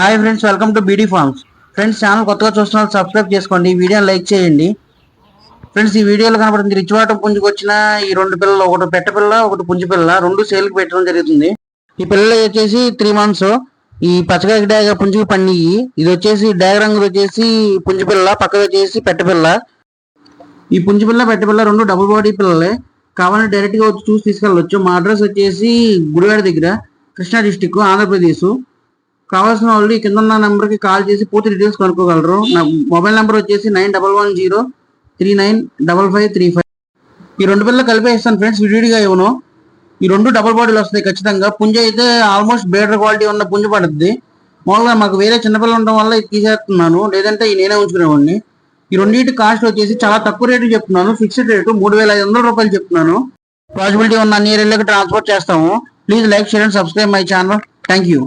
Hi friends welcome to BD farms friends channel కొత్తగా చూస్తున్న వాళ్ళు సబ్స్క్రైబ్ చేసుకోండి ఈ వీడియోని లైక్ చేయండి. ఫ్రెండ్స్ ఈ వీడియోలో కనబడుతుంది రిచ్వాటం పుంజుకు వచ్చిన ఈ రెండు పిల్లలు ఒకటి పెట్ట పిల్ల ఒకటి పుంజు పిల్ల రెండు సేల్కి పెట్టడం జరుగుతుంది. ఈ పిల్లలు వచ్చేసి త్రీ మంత్స్ ఈ పచ్చగా డాగ పుంజుకు పండియి ఇది వచ్చేసి డాగ రంగు వచ్చేసి పుంజు పిల్ల పక్కది వచ్చేసి పెట్ట పిల్ల. ఈ పుంజు పిల్ల పెట్ట పిల్ల రెండు డబుల్ బాడీ పిల్లలే. కావాలంటే డైరెక్ట్గా వచ్చి చూసి తీసుకెళ్ళవచ్చు మా అడ్రస్ వచ్చేసి గుడివాడ దగ్గర కృష్ణా డిస్టిక్ ఆంధ్రప్రదేశ్. కావాల్సిన వాళ్ళు ఈ కింద ఉన్న నెంబర్కి కాల్ చేసి పూర్తి డీటెయిల్స్ కనుక్కోగలరు. నా మొబైల్ నెంబర్ వచ్చేసి nine double one zero three nine double five three five. ఈ రెండు పిల్లలు కలిపే ఇస్తాను ఫ్రెండ్స్ విడివిడిగా ఇవ్వను. ఈ రెండు డబల్ బాడీలు వస్తాయి ఖచ్చితంగా. పుంజ అయితే ఆల్మోస్ట్ బేటర్ క్వాలిటీ ఉన్న పుంజ పడుతుంది. మామూలుగా మాకు వేరే చిన్నపిల్లలు ఉండడం వల్ల ఇది తీసేస్తున్నాను. లేదంటే ఈ నేనే ఉంచుకునేవాడిని. ఈ రెండింటి కాస్ట్ వచ్చేసి చాలా తక్కువ రేటు చెప్తున్నాను. ఫిక్స్డ్ రేటు మూడు వేల ఐదు వందల రూపాయలు చెప్తున్నాను. పాసిబిలిటీ ఉన్న అన్ని ఏరియాలకు ట్రాన్స్పోర్ట్ చేస్తాము. Please like share and subscribe my channel thank you